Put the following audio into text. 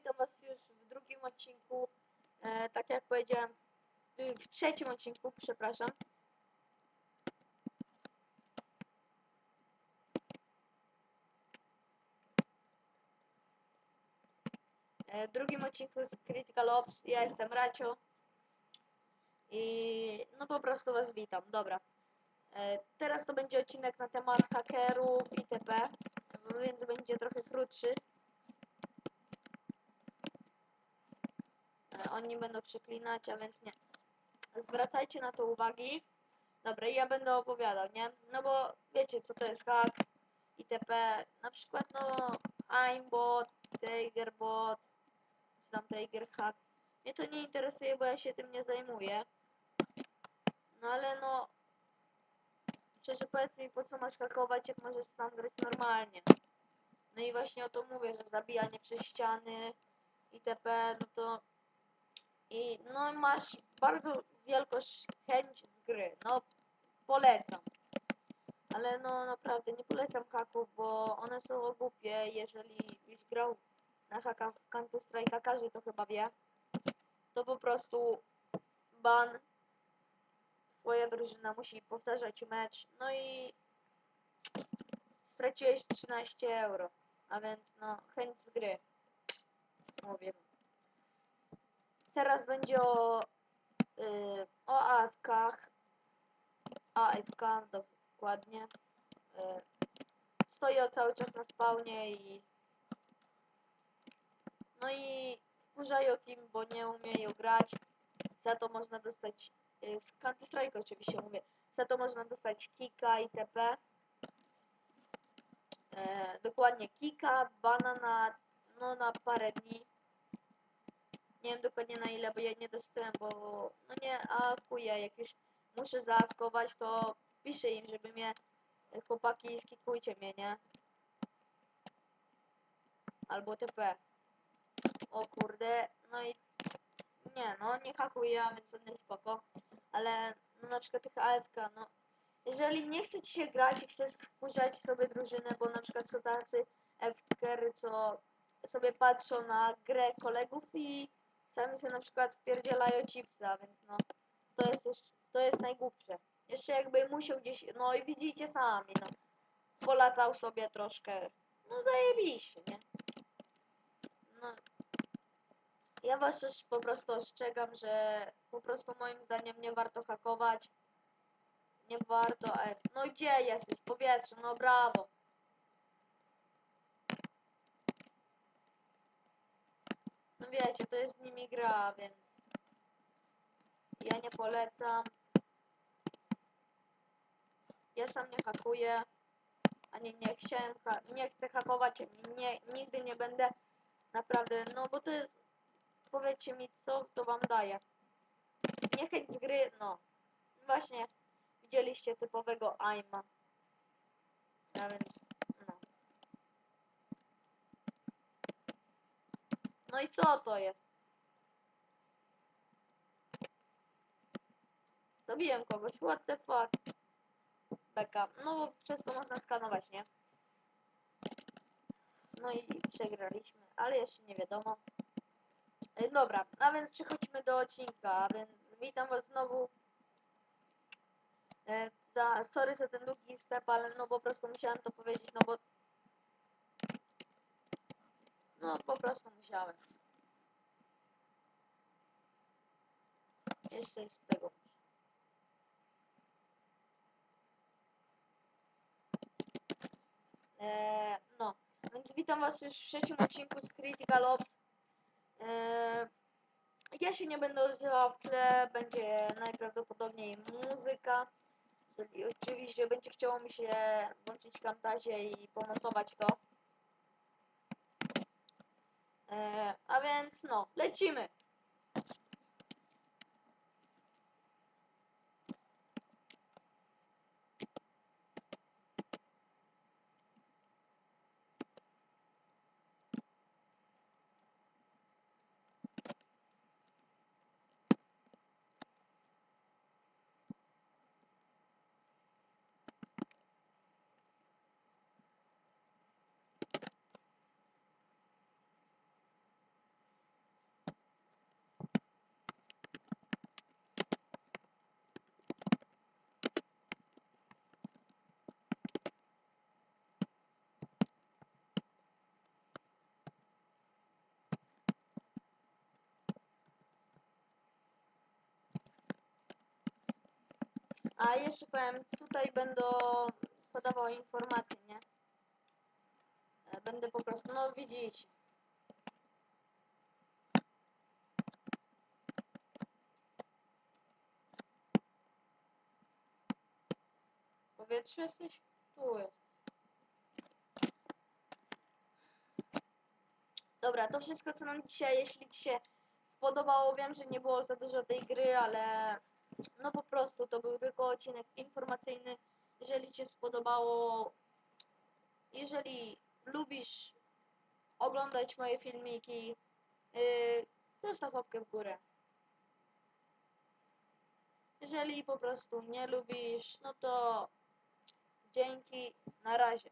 witam was już w drugim odcinku. E, tak jak powiedziałem, y, w trzecim odcinku, przepraszam. E, w drugim odcinku z Critical Ops. Ja jestem Racio. I no po prostu was witam. Dobra. E, teraz to będzie odcinek na temat hakerów itp. Więc będzie trochę krótszy. Oni będą przeklinać, a więc nie. Zwracajcie na to uwagi. Dobra, i ja będę opowiadał, nie? No bo wiecie, co to jest hack itp. Na przykład, no, aimbot, tigerbot, czy tam tiger hack. Mnie to nie interesuje, bo ja się tym nie zajmuję. No ale no, szczerze powiedz mi, po co masz hakować, jak możesz sam grać normalnie. No i właśnie o to mówię, że zabijanie przez ściany itp. No to i no masz bardzo wielką sz- chęć z gry. No polecam. Ale no naprawdę nie polecam haków, bo one są głupie, jeżeli już grał na hakach w Counter każdy to chyba wie. To po prostu ban. Twoja drużyna musi powtarzać mecz. No i straciłeś 13 euro. A więc no chęć z gry. Mówię. Teraz będzie o, y, o AFK-ach. AFK dokładnie. Y, stoję cały czas na spawnie i no i wkurzają team, bo nie umieją grać. Za to można dostać y, w Counter Strike oczywiście mówię. Za to można dostać kika itp. E, dokładnie kika, bana na, no, na parę dni. Nie wiem dokładnie na ile, bo ja nie dostałem, bo no nie akuję. Jak już muszę zaawkować, to piszę im, żeby mnie e, chłopaki skikujcie mnie, nie? Albo TP. O kurde, no i nie, no nie hakuję, więc to nie spoko. Ale no na przykład tych AFK, no jeżeli nie chce ci się grać i chcesz wkurzać sobie drużynę, bo na przykład są tacy FKery, co sobie patrzą na grę kolegów i sami sobie na przykład wpierdzielają chipsa, więc no to jest jeszcze, to jest najgłupsze. Jeszcze jakby musiał gdzieś, no i widzicie sami, no polatał sobie troszkę, no zajebiście, nie? No ja was też po prostu ostrzegam, że po prostu moim zdaniem nie warto hakować. Nie warto, e, no gdzie jesteś? Z powietrza, no brawo. Wiecie, to jest z nimi gra, więc ja nie polecam. Ja sam nie hakuję, ani nie chciałem, nie chcę hakować, ani nie, nigdy nie będę. Naprawdę, no bo to jest, powiedzcie mi co to wam daje. Niechęć z gry, no. Właśnie, widzieliście typowego aima. A więc, no. I co to jest? Zabiłem kogoś, what the fuck? Beka, no bo przez to można skanować, nie? No i przegraliśmy, ale jeszcze nie wiadomo. E, Dobra, a więc przechodźmy do odcinka, a więc witam was znowu. E, za, sorry za ten długi wstęp, ale no po prostu musiałem to powiedzieć, no bo... No po prostu musiałem. Jeszcze z tego. E, no, więc witam was już w trzecim odcinku z Critical Ops. E, ja się nie będę odzywał w tle, będzie najprawdopodobniej muzyka. Czyli oczywiście będzie chciało mi się włączyć Camtasie i pomontować to. E, a więc no, lecimy! A jeszcze powiem, tutaj będę podawał informacje, nie? E, Będę po prostu, no widzicie. W powietrzu jesteś? Tu jest. Dobra, to wszystko co nam dzisiaj, jeśli Ci się spodobało, wiem, że nie było za dużo tej gry, ale no po prostu to był tylko odcinek informacyjny. Jeżeli Ci się spodobało, jeżeli lubisz oglądać moje filmiki, yy, zostaw łapkę w górę. Jeżeli po prostu nie lubisz, no to dzięki, na razie.